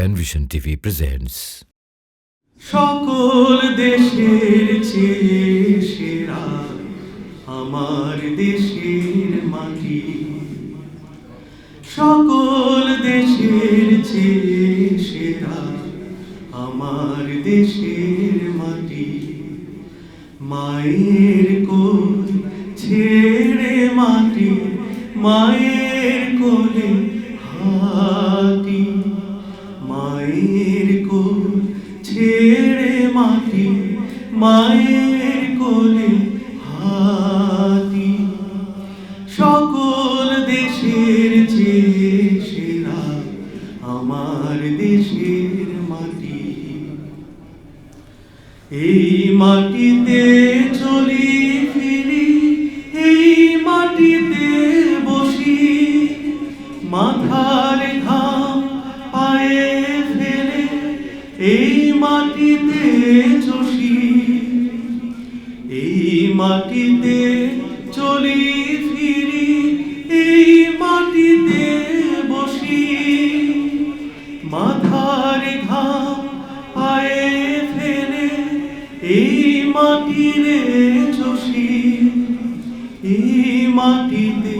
Penvision TV presents সকল দেশের চেয়ে সেরা আমার দেশের মাটি। সকল দেশের চেয়ে সেরা আমার দেশের মাটি। মায়ের কোল ছেড়ে মাটি, মায়ের কোলে হাতি মায়ের কোল, ছেড়ে মাটি, মায়ের কোলে হাতি। সকল দেশের চেয়ে সেরা আমার দেশের মাটি। এই মাটিতে চলি ফিরি, এই মাটিতে বসি মাথার মাটিতে চষি, এই মাটিতে চলি ফিরি, এই মাটিতে বসি। মাথার ঘাম পায়ে ফেলে, এই মাটিরে চষি। এই মাটিতে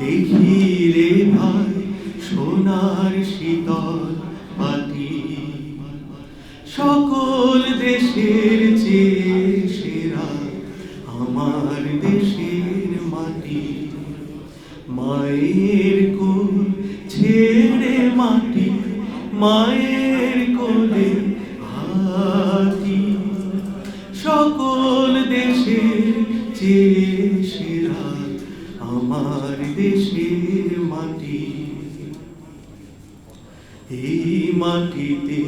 দেখি রে ভাই, সোনার শীতল সকল দেশের চেয়ে সেরা আমার দেশের মাটি। মায়ের কোল ছেড়ে মাটি, মায়ের কোলে হাতি। সকল দেশের চেয়ে সেরা আমার দেশের মাটি। এই মাটিতে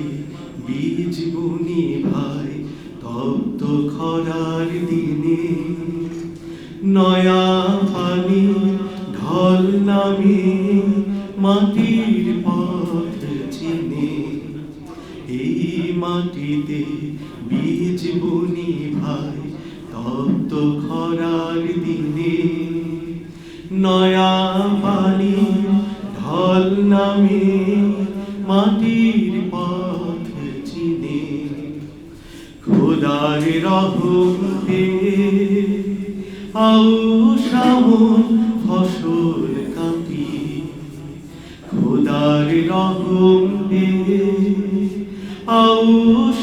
বীজ বুনি ভাই, তপ্ত খরার দিনে। নয়া পানি ঢল নামে, মাটির পথ চিনে। এই মাটিতে বীজ বুনি ভাই, তপ্ত খরার দিনে। নয়া পানি ঢল নামে, মাটির খোদার রহমতে আউ সামন ফসল কাটি খোদার রহমতে আউ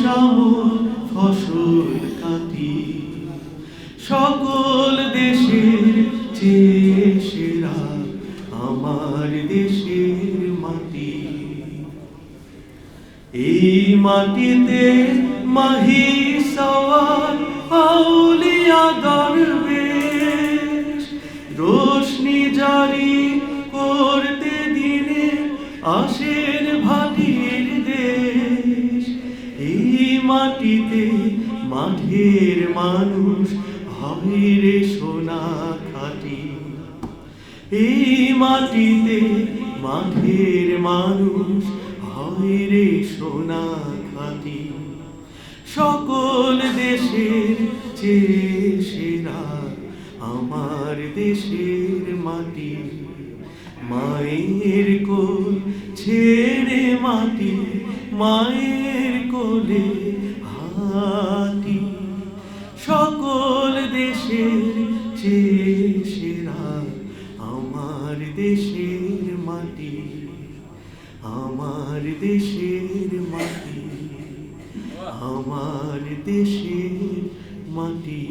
সামন ফসল কাটি সকল দেশের চেয়ে আমার দেশের মাটি। এই মাটিতে মাহি সওয়ার আউলিয়া দরবেশ। রোশনি জারি করতে দিনে আসেন ভাটির দেশ। এই মাটিতে মাঠের মানুষ হবে রে সোনা খাটি। এই মাটিতে মাঠের মানুষ হয় রে সোনা খাটি। সকল দেশের চেয়ে সেরা আমার দেশের মাটি, মায়ের কোল ছেড়ে মাটি, মায়ের কোলে হাতি। সকল দেশের চেয়ে সেরা আমার দেশের মাটি, আমার দেশের মাটি। আমার দেশের মাটি।